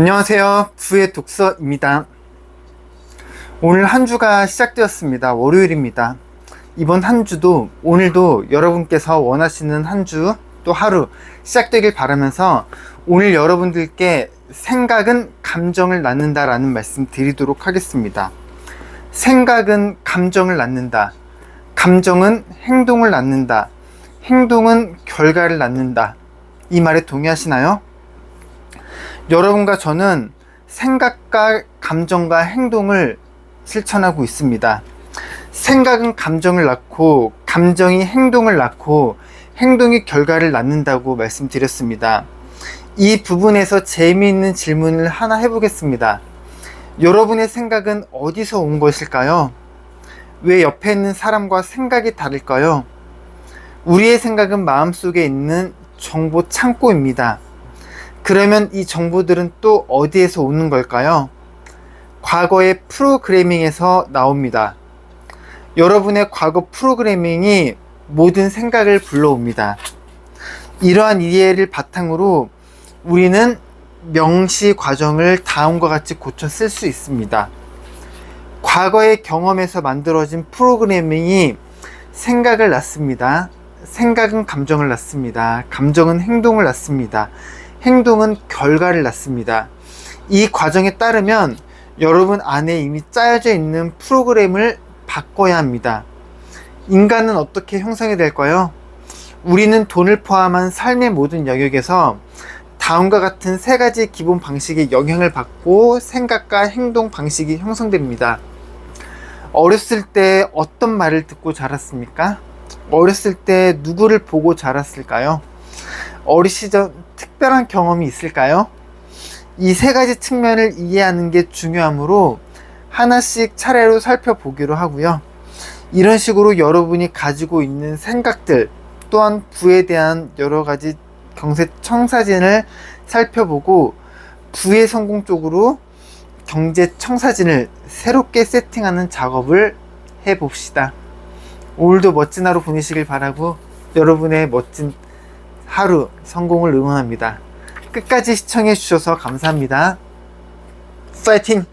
안녕하세요. 부의 독서입니다. 오늘 한 주가 시작되었습니다. 월요일입니다. 이번 한 주도 오늘도 여러분께서 원하시는 한 주 또 하루 시작되길 바라면서 오늘 여러분들께 생각은 감정을 낳는다라는 말씀 드리도록 하겠습니다. 생각은 감정을 낳는다. 감정은 행동을 낳는다. 행동은 결과를 낳는다. 이 말에 동의하시나요? 여러분과 저는 생각과 감정과 행동을 실천하고 있습니다. 생각은 감정을 낳고, 감정이 행동을 낳고, 행동이 결과를 낳는다고 말씀드렸습니다. 이 부분에서 재미있는 질문을 하나 해보겠습니다. 여러분의 생각은 어디서 온 것일까요? 왜 옆에 있는 사람과 생각이 다를까요? 우리의 생각은 마음속에 있는 정보 창고입니다. 그러면 이 정보들은 또 어디에서 오는 걸까요? 과거의 프로그래밍에서 나옵니다. 여러분의 과거 프로그래밍이 모든 생각을 불러옵니다. 이러한 이해를 바탕으로 우리는 명시 과정을 다음과 같이 고쳐 쓸 수 있습니다. 과거의 경험에서 만들어진 프로그래밍이 생각을 낳습니다. 생각은 감정을 낳습니다. 감정은 행동을 낳습니다. 행동은 결과를 낳습니다. 이 과정에 따르면 여러분 안에 이미 짜여져 있는 프로그램을 바꿔야 합니다. 인간은 어떻게 형성이 될까요? 우리는 돈을 포함한 삶의 모든 영역에서 다음과 같은 세 가지 기본 방식의 영향을 받고 생각과 행동 방식이 형성됩니다. 어렸을 때 어떤 말을 듣고 자랐습니까? 어렸을 때 누구를 보고 자랐을까요? 어리시 절 특별한 경험이 있을까요? 이 세 가지 측면을 이해하는 게 중요하므로 하나씩 차례로 살펴보기로 하고요. 이런 식으로 여러분이 가지고 있는 생각들 또한 부에 대한 여러 가지 경세 청사진을 살펴보고 부의 성공 쪽으로 경제 청사진을 새롭게 세팅하는 작업을 해 봅시다. 오늘도 멋진 하루 보내시길 바라고 여러분의 멋진 하루 성공을 응원합니다. 끝까지 시청해 주셔서 감사합니다. 파이팅!